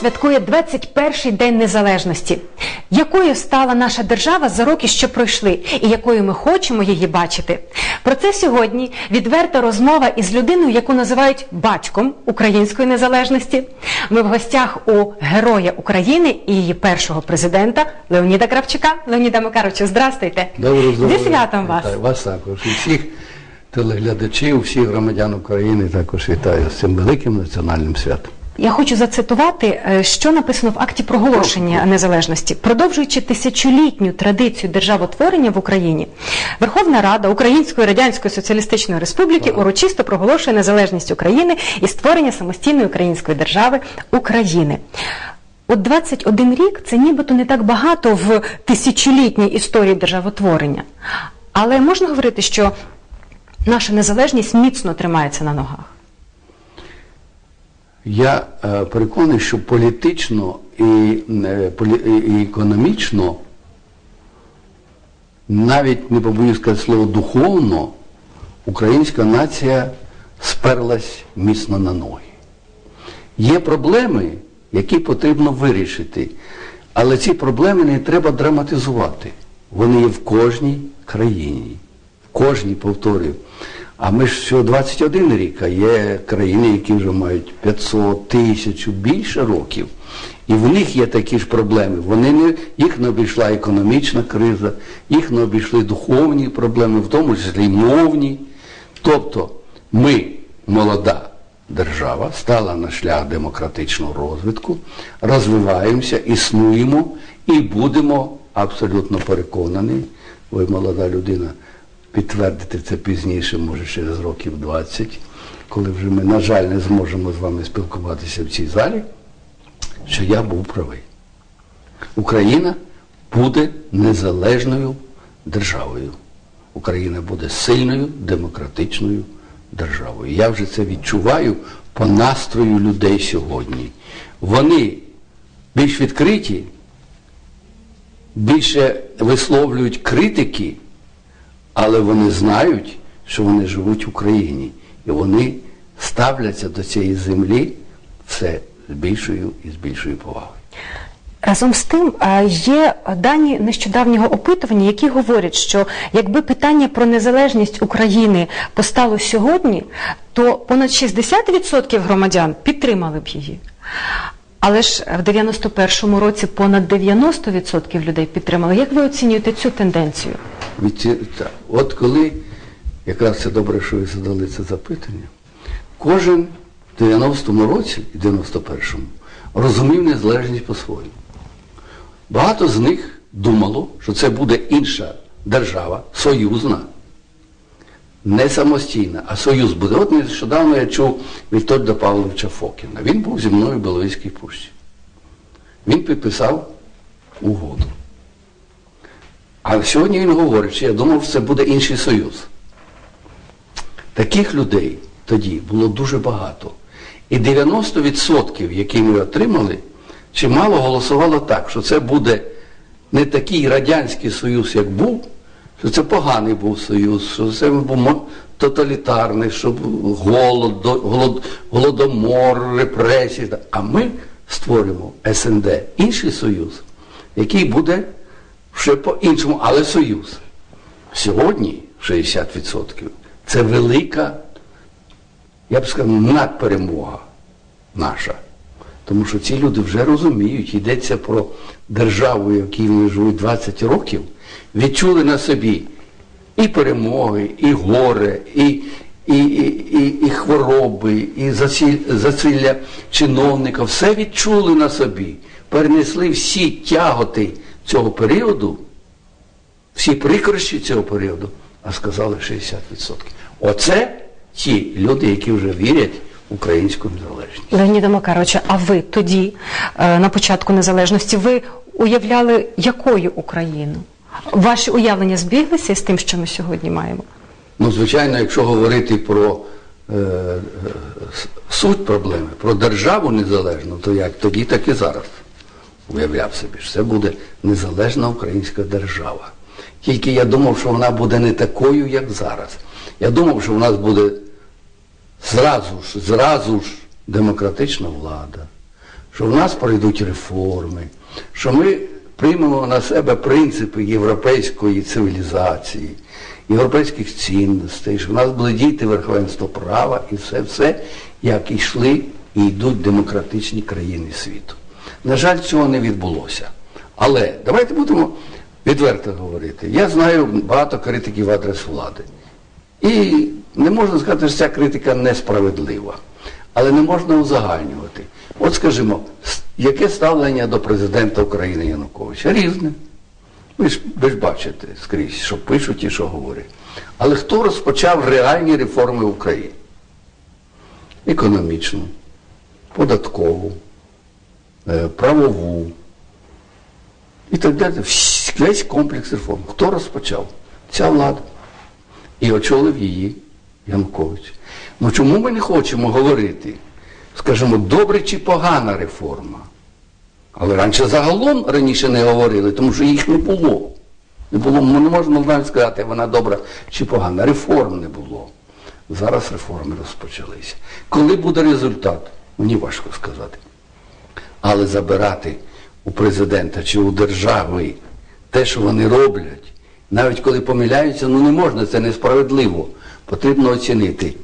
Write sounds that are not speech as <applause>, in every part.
Святкує 21-й день незалежності. Якою стала наша держава за роки, що пройшли, і якою ми хочемо її бачити? Про це сьогодні відверта розмова із людиною, яку називають батьком української незалежності. Ми в гостях у героя України і її першого президента Леоніда Кравчука. Леоніда Макаровичу, здрастуйте. Доброго здоров'я. Зі святом вас. Вітаю вас також. І всіх телеглядачів, всіх громадян України також вітаю з цим великим національним святом. Я хочу зацитувати, е, що написано в акті проголошення незалежності, продовжуючи тисячолітню традицію державотворення в Україні, Верховна Рада Української Радянської Соціалістичної Республіки урочисто проголошує незалежність України і створення самостійної української держави України. От 21 рік це нібито не так багато в тисячолітній історії державотворення. Але можна говорити, що наша незалежність міцно тримається на ногах. Я е, переконаний, що політично і, е, і економічно, навіть не побоюсь сказати слово духовно, українська нація сперлась міцно на ноги. Є проблеми, які потрібно вирішити, але ці проблеми не треба драматизувати. Вони є в кожній країні, в кожній, повторюю. А ми ж всього 21 рік, а є країни, які вже мають 500, тисячу, більше років. І в них є такі ж проблеми. Вони не, їх не обійшла економічна криза, їх не обійшли духовні проблеми, в тому числі й мовні. Тобто ми, молода держава, стала на шлях демократичного розвитку, розвиваємося, існуємо і будемо абсолютно переконані, ви молода людина, підтвердити це пізніше, може через років 20, коли вже ми, на жаль, не зможемо з вами спілкуватися в цій залі, що я був правий. Україна буде незалежною державою. Україна буде сильною демократичною державою. Я вже це відчуваю по настрою людей сьогодні. Вони більш відкриті, більше висловлюють критики, але вони знають, що вони живуть в Україні. І вони ставляться до цієї землі все з більшою і з більшою повагою. Разом з тим є дані нещодавнього опитування, які говорять, що якби питання про незалежність України постало сьогодні, то понад 60% громадян підтримали б її. Але ж в 91-му році понад 90% людей підтримали. Як ви оцінюєте цю тенденцію? Від От коли, якраз це добре, що ви задали це запитання, кожен в 90-му році і 91-му розумів незалежність по-своєму. Багато з них думало, що це буде інша держава, союзна, не самостійна, а союз буде. От нещодавно я чув Вітольда Павловича Фокіна. Він був зі мною в Біловійській пущі. Він підписав угоду. А сьогодні він говорить, що я думав, що це буде інший союз. Таких людей тоді було дуже багато. І 90%, які ми отримали, чимало голосувало так, що це буде не такий Радянський Союз, як був, що це поганий був союз, що це був тоталітарний, що голод, голод, голодомор, репресії. А ми створимо СНД, інший союз, який буде ще по-іншому, але союз. Сьогодні 60% це велика, я б сказав, надперемога наша. Тому що ці люди вже розуміють, йдеться про державу, в якій вони живуть 20 років, відчули на собі і перемоги, і горе, і, і, і, і, і хвороби, і засилля чиновника. Все відчули на собі, перенесли всі тяготи цього періоду, всі прикрощі цього періоду, а сказали 60%. Оце ті люди, які вже вірять в українську незалежність. Леоніда Макаровича, а ви тоді, е, на початку незалежності, ви уявляли якою Україну? Ваші уявлення збіглися з тим, що ми сьогодні маємо? Ну, звичайно, якщо говорити про е, е, суть проблеми, про державу незалежну, то як тоді, так і зараз. Уявляв собі, що це буде незалежна українська держава. Тільки я думав, що вона буде не такою, як зараз. Я думав, що в нас буде зразу ж, зразу ж демократична влада, що в нас пройдуть реформи, що ми приймемо на себе принципи європейської цивілізації, європейських цінностей, що в нас буде діяти верховенство права і все, все, як йшли і йдуть демократичні країни світу. На жаль, цього не відбулося. Але давайте будемо відверто говорити. Я знаю багато критиків в адрес влади. І не можна сказати, що ця критика несправедлива. Але не можна узагальнювати. От скажімо, яке ставлення до президента України Януковича? Різне. Ви ж, ви ж бачите скрізь, що пишуть і що говорять. Але хто розпочав реальні реформи в Україні? Економічну, податкову, правову і так далі. Весь комплекс реформ. Хто розпочав? Ця влада. І очолив її Янукович. Ну чому ми не хочемо говорити, скажімо, добре чи погана реформа? Але раніше загалом раніше не говорили, тому що їх не було. Не було, ми не можемо навіть сказати, вона добра чи погана. Реформ не було. Зараз реформи розпочалися. Коли буде результат? Мені важко сказати. Але забирати у президента чи у держави те, що вони роблять, навіть коли помиляються, ну не можна, це несправедливо. Потрібно оцінити.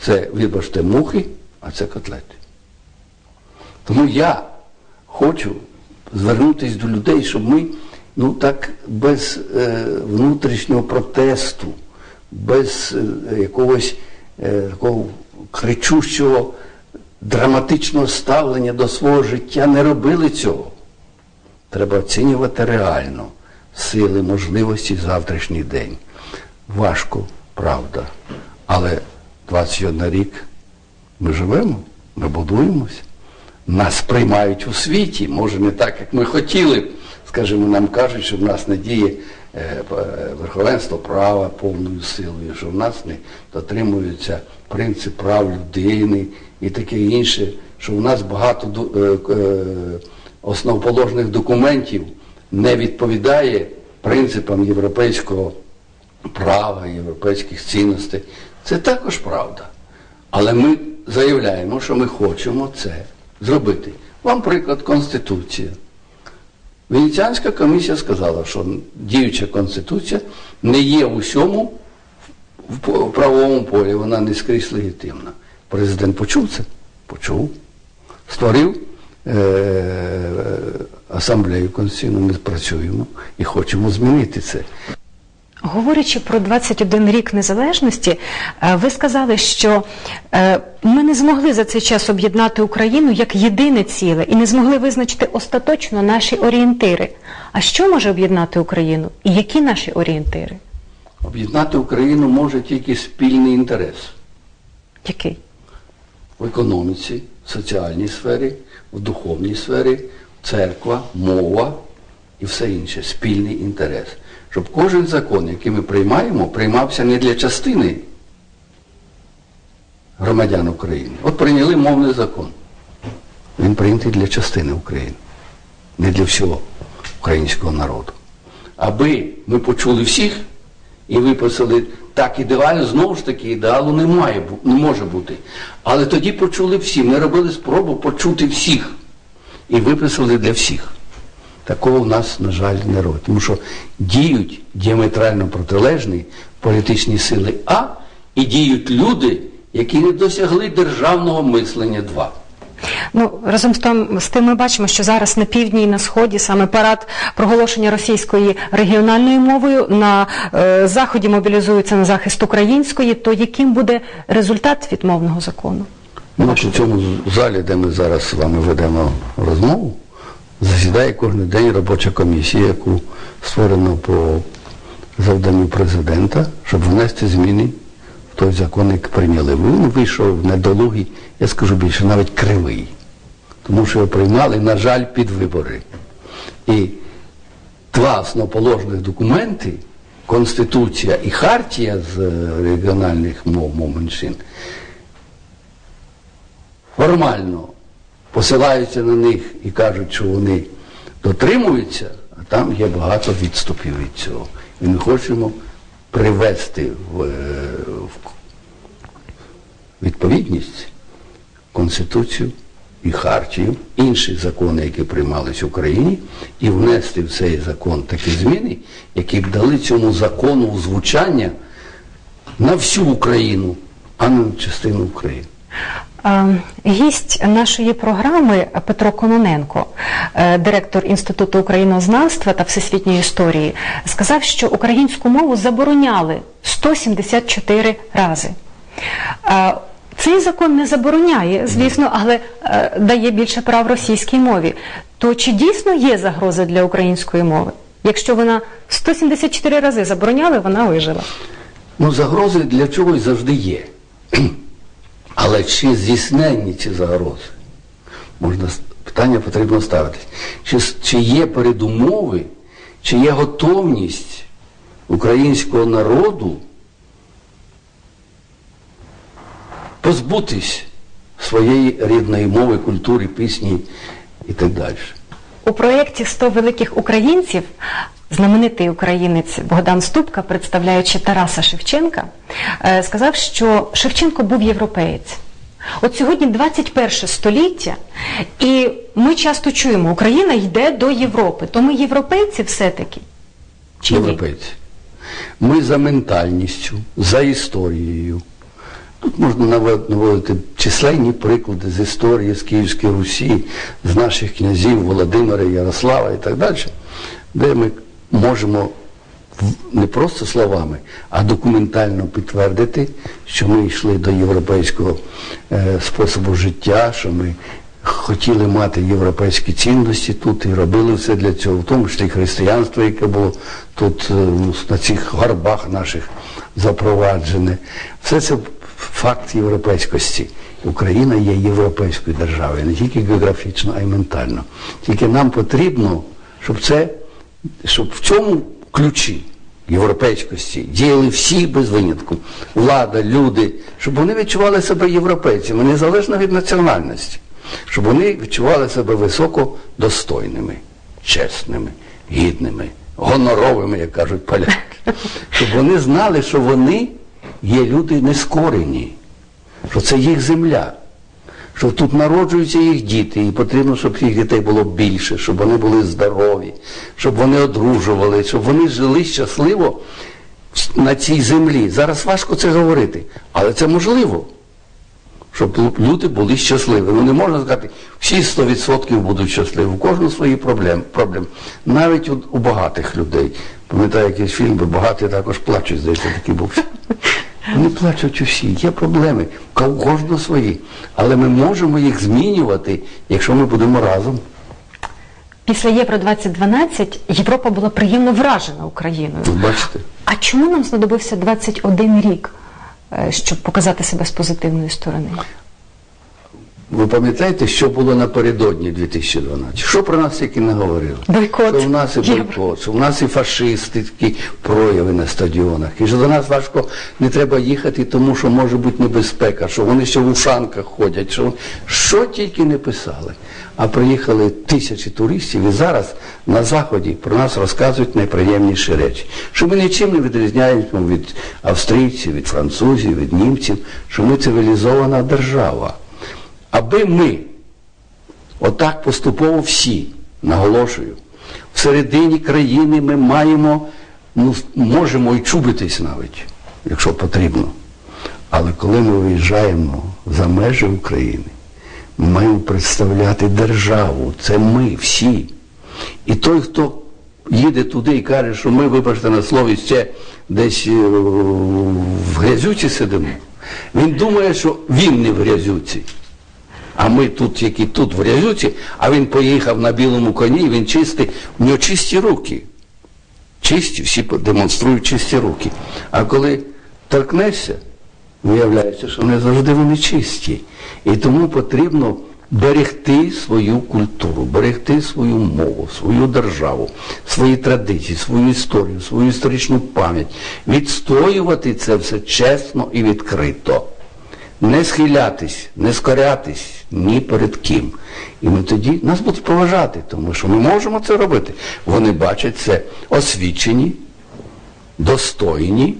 Це, вибачте, мухи, а це котлети. Тому я хочу звернутися до людей, щоб ми ну так без е, внутрішнього протесту, без е, якогось е, такого кричущого драматичного ставлення до свого життя не робили цього. Треба оцінювати реально сили, можливості завтрашній день. Важко, правда. Але 21 рік ми живемо, ми будуємося. Нас приймають у світі, може не так, як ми хотіли. Скажімо, нам кажуть, що в нас не діє е, е, верховенство права повною силою, що в нас не дотримується принцип прав людини і таке інше, що в нас багато е, е, основоположних документів не відповідає принципам європейського права, європейських цінностей. Це також правда. Але ми заявляємо, що ми хочемо це зробити. Вам приклад Конституція. Венеціанська комісія сказала, що діюча Конституція не є усьому в правовому полі, вона не скрізь легітимна. Президент почув це? Почув. Створив е- асамблею конституційну, ми працюємо і хочемо змінити це. Говорячи про 21 рік незалежності, е, ви сказали, що е, ми не змогли за цей час об'єднати Україну як єдине ціле і не змогли визначити остаточно наші орієнтири. А що може об'єднати Україну? І які наші орієнтири? Об'єднати Україну може тільки спільний інтерес. Який? в економіці, в соціальній сфері, в духовній сфері, церква, мова і все інше, спільний інтерес. Щоб кожен закон, який ми приймаємо, приймався не для частини громадян України. От прийняли мовний закон. Він прийнятий для частини України, не для всього українського народу. Аби ми почули всіх і виписали так ідеально, знову ж таки, ідеалу не, не може бути. Але тоді почули всі. Ми робили спробу почути всіх і виписали для всіх. Такого в нас, на жаль, не робить. Тому що діють діаметрально протилежні політичні сили А і діють люди, які не досягли державного мислення 2. Ну разом з тим, з тим ми бачимо, що зараз на півдні і на сході саме парад проголошення російської регіональною мовою на е, заході мобілізуються на захист української. То яким буде результат від мовного закону? Ну, в цьому залі, де ми зараз з вами ведемо розмову, засідає кожен день робоча комісія, яку створено по завданню президента, щоб внести зміни той закон, який прийняли. Він вийшов недолугий, я скажу більше, навіть кривий. Тому що його приймали, на жаль, під вибори. І два основоположних документи, Конституція і Хартія з е, регіональних мов, мов меншин, формально посилаються на них і кажуть, що вони дотримуються, а там є багато відступів від цього. І ми хочемо привести в, е, в відповідність Конституцію і Хартію, інші закони, які приймались в Україні, і внести в цей закон такі зміни, які б дали цьому закону звучання на всю Україну, а не на частину України. Е, Гість нашої програми Петро Кононенко, е, директор Інституту українознавства та всесвітньої історії, сказав, що українську мову забороняли 174 рази. Е, Цей закон не забороняє, звісно, але е, дає більше прав російській мові. То чи дійсно є загроза для української мови? Якщо вона 174 рази забороняли, вона вижила. Ну, загрози для чогось завжди є. Але чи здійсненні ці загрози? Можна, питання потрібно ставитись. Чи, чи є передумови, чи є готовність українського народу позбутись своєї рідної мови, культури, пісні і так далі. У проєкті «100 великих українців знаменитий українець Богдан Ступка, представляючи Тараса Шевченка, е, сказав, що Шевченко був європеєць. От сьогодні 21 століття, і ми часто чуємо, Україна йде до Європи. То ми європейці все-таки? Чи європейці. Ми за ментальністю, за історією. Тут можна наводити численні приклади з історії, з Київської Русі, з наших князів Володимира, Ярослава і так далі, де ми можемо не просто словами, а документально підтвердити, що ми йшли до європейського е, способу життя, що ми хотіли мати європейські цінності тут і робили все для цього, в тому числі християнство, яке було тут е, ну, на цих горбах наших запроваджене. Все це факт європейськості. Україна є європейською державою, не тільки географічно, а й ментально. Тільки нам потрібно, щоб це, щоб в цьому ключі європейськості діяли всі без винятку. Влада, люди, щоб вони відчували себе європейцями, незалежно від національності, щоб вони відчували себе високо достойними, чесними, гідними, гоноровими, як кажуть поляки. Щоб вони знали, що вони є люди нескорені, що це їх земля що тут народжуються їх діти, і потрібно, щоб їх дітей було більше, щоб вони були здорові, щоб вони одружували, щоб вони жили щасливо на цій землі. Зараз важко це говорити, але це можливо. Щоб люди були щасливі. Ну не можна сказати, всі 100% будуть щасливі. У кожного свої проблеми. Проблем. Навіть у, у багатих людей. Пам'ятаю якийсь фільм, бо багаті також плачуть, здається, такий був. Вони плачуть усі, є проблеми, у кожного свої. Але ми можемо їх змінювати, якщо ми будемо разом. Після Євро 2012 Європа була приємно вражена Україною. Ви бачите? А чому нам знадобився 21 рік, е, щоб показати себе з позитивної сторони? Ви пам'ятаєте, що було напередодні 2012? Що про нас тільки не говорили? Бойкот. Що в нас і бойкот, що в нас і фашистські прояви на стадіонах. І що до нас важко не треба їхати, тому що може бути небезпека, що вони ще в ушанках ходять, що, що тільки не писали. А приїхали тисячі туристів і зараз на Заході про нас розказують найприємніші речі. Що ми нічим не відрізняємося від австрійців, від французів, від німців, що ми цивілізована держава. Аби ми отак поступово всі, наголошую, всередині країни ми маємо, ну, можемо і чубитись навіть, якщо потрібно. Але коли ми виїжджаємо за межі України, ми маємо представляти державу. Це ми всі. І той, хто їде туди і каже, що ми, вибачте на слові, ще десь е, в грязюці сидимо, він думає, що він не в грязюці. А ми тут, які тут в грязюці, а він поїхав на білому коні, він чистий, в нього чисті руки. Чисті, всі демонструють чисті руки. А коли торкнешся, виявляється, що не завжди вони чисті. І тому потрібно берегти свою культуру, берегти свою мову, свою державу, свої традиції, свою історію, свою історичну пам'ять, відстоювати це все чесно і відкрито не схилятись, не скорятись ні перед ким. І ми тоді нас будуть поважати, тому що ми можемо це робити. Вони бачать це освічені, достойні,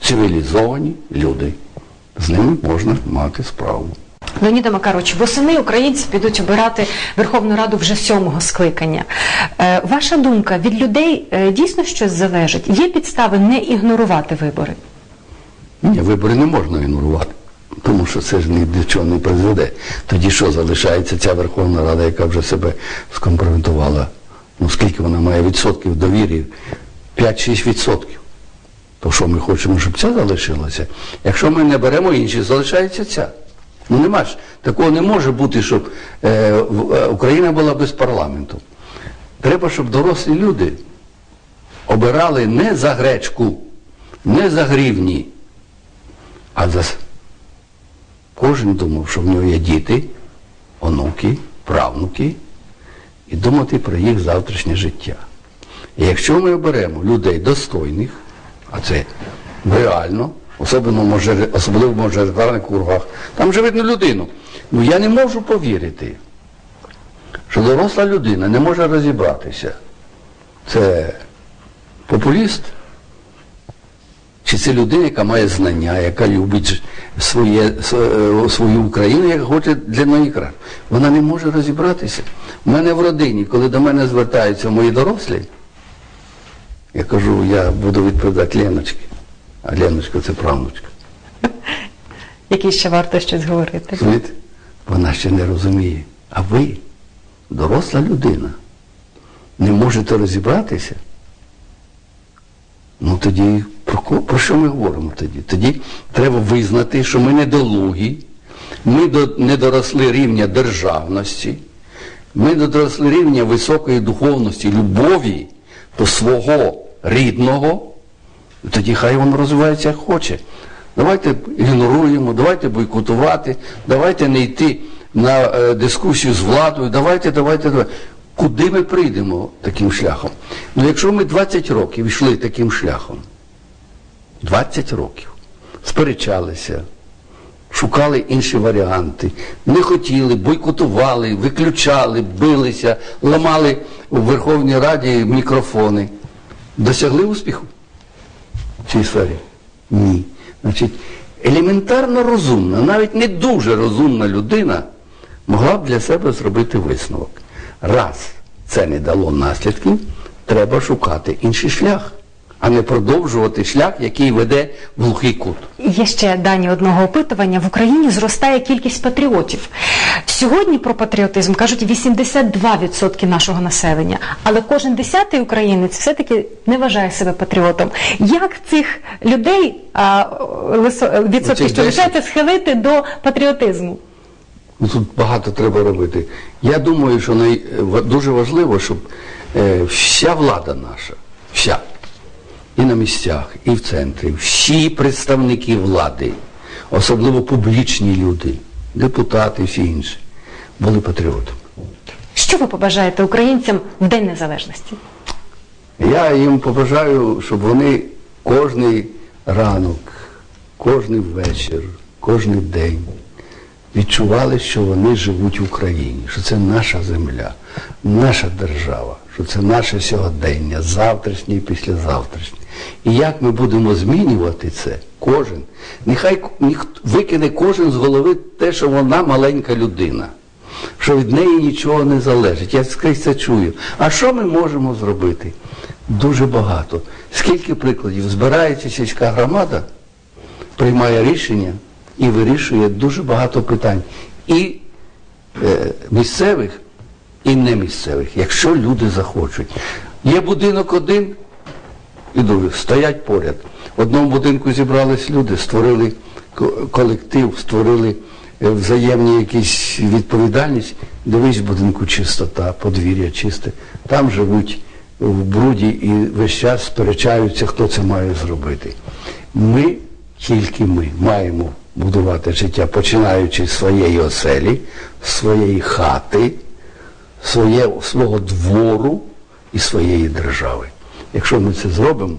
цивілізовані люди. З ними можна мати справу. Леоніда Макарович, восени українці підуть обирати Верховну Раду вже сьомого скликання. Е, ваша думка, від людей е, дійсно щось залежить? Є підстави не ігнорувати вибори? Ні, вибори не можна ігнорувати, тому що це ж ні до чого не призведе. Тоді що залишається ця Верховна Рада, яка вже себе скомпрометувала? Ну скільки вона має відсотків довір'я? 5-6 відсотків. То що ми хочемо, щоб ця залишилася? Якщо ми не беремо інші, залишається ця. Ну нема ж. Такого не може бути, щоб е, е, Україна була без парламенту. Треба, щоб дорослі люди обирали не за гречку, не за гривні, а за... кожен думав, що в нього є діти, онуки, правнуки, і думати про їх завтрашнє життя. І якщо ми оберемо людей достойних, а це реально, особливо мажори- особливо в мажоритарних кругах, там же видно людину. Ну я не можу повірити, що доросла людина не може розібратися. Це популіст, чи це людина, яка має знання, яка любить своє, е, свою Україну, яка хоче для неї краще. Вона не може розібратися. У мене в родині, коли до мене звертаються мої дорослі, я кажу, я буду відповідати Леночки. А Леночка це правнучка. <laughs> Які ще варто щось говорити? Розумієте? Вона ще не розуміє. А ви, доросла людина, не можете розібратися? Ну тоді про, ко- про що ми говоримо тоді? Тоді треба визнати, що ми недолугі, ми до, не доросли рівня державності, ми не доросли рівня високої духовності, любові до свого рідного, тоді хай воно розвивається як хоче. Давайте ігноруємо, давайте бойкотувати, давайте не йти на е, дискусію з владою, давайте, давайте, давайте. Куди ми прийдемо таким шляхом? Ну якщо ми 20 років йшли таким шляхом, 20 років, сперечалися, шукали інші варіанти, не хотіли, бойкотували, виключали, билися, ламали у Верховній Раді мікрофони. Досягли успіху в цій сфері? Ні. Значить, елементарно розумна, навіть не дуже розумна людина могла б для себе зробити висновок. Раз це не дало наслідків, треба шукати інший шлях, а не продовжувати шлях, який веде в глухий кут. Є ще дані одного опитування. В Україні зростає кількість патріотів. Сьогодні про патріотизм кажуть 82% нашого населення, але кожен десятий українець все-таки не вважає себе патріотом. Як цих людей а, лисо- відсотки, що лишається, схилити до патріотизму? Ну, тут багато треба робити. Я думаю, що най... дуже важливо, щоб е, вся влада наша, вся, і на місцях, і в центрі, всі представники влади, особливо публічні люди, депутати, всі інші, були патріотами. Що ви побажаєте українцям в День Незалежності? Я їм побажаю, щоб вони кожний ранок, кожний вечір, кожний день відчували, що вони живуть в Україні, що це наша земля, наша держава, що це наше сьогодення, завтрашнє і післязавтрашнє. І як ми будемо змінювати це, кожен, нехай викине кожен з голови те, що вона маленька людина що від неї нічого не залежить. Я скрізь це чую. А що ми можемо зробити? Дуже багато. Скільки прикладів? Збирається сільська громада, приймає рішення і вирішує дуже багато питань. І е, місцевих, і не місцевих, якщо люди захочуть. Є будинок один і другий, стоять поряд. В одному будинку зібрались люди, створили колектив, створили е, взаємні якісь відповідальність. Дивись, в будинку чистота, подвір'я чисте. Там живуть в бруді і весь час сперечаються, хто це має зробити. Ми, тільки ми, маємо будувати життя, починаючи з своєї оселі, з своєї хати, своє, свого двору і своєї держави. Якщо ми це зробимо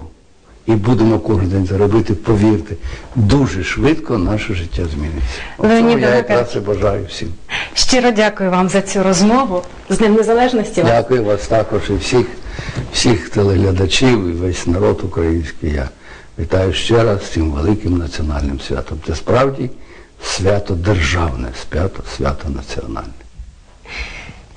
і будемо кожен день це робити, повірте, дуже швидко наше життя зміниться. Цього я якраз і бажаю всім. Щиро дякую вам за цю розмову. З Днем Незалежності вас. Дякую вас також і всіх, всіх телеглядачів і весь народ український. Я вітаю ще раз з цим великим національним святом. Це справді свято державне, свято, свято національне.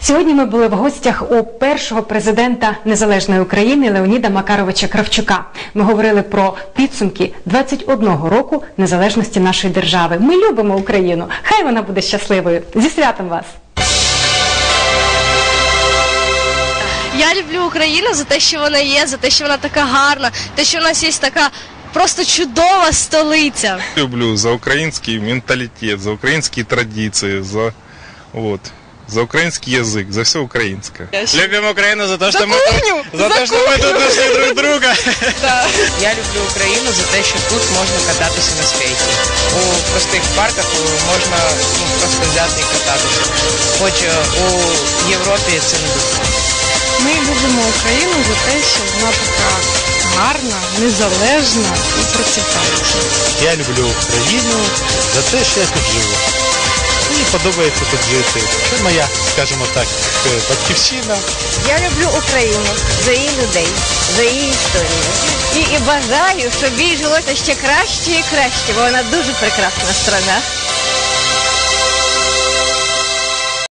Сьогодні ми були в гостях у першого президента Незалежної України Леоніда Макаровича Кравчука. Ми говорили про підсумки 21 року незалежності нашої держави. Ми любимо Україну. Хай вона буде щасливою. Зі святом вас! Я люблю Україну за те, що вона є, за те, що вона така гарна, те, що в нас є така просто чудова столиця. люблю за український менталітет, за українські традиції, за, вот, за український язик, за все українське. Любим Украину за то, что мы тут, за, то, что мы тут нашли друг друга. <laughs> Я люблю Україну за те, що тут можна кататися на скейті. У простих парках е, можна ну, просто взяти і кататися. Хоч е, у Європі це не доступно. Ми любимо Україну за те, що вона така гарна, незалежна і процвітаюча. Я люблю Україну за те, що я тут живу. Мені подобається тут жити. Це моя, скажімо так, е, батьківщина. Я люблю Україну за її людей, за її історію. І, і бажаю, щоб їй жилося ще краще і краще, бо вона дуже прекрасна страна.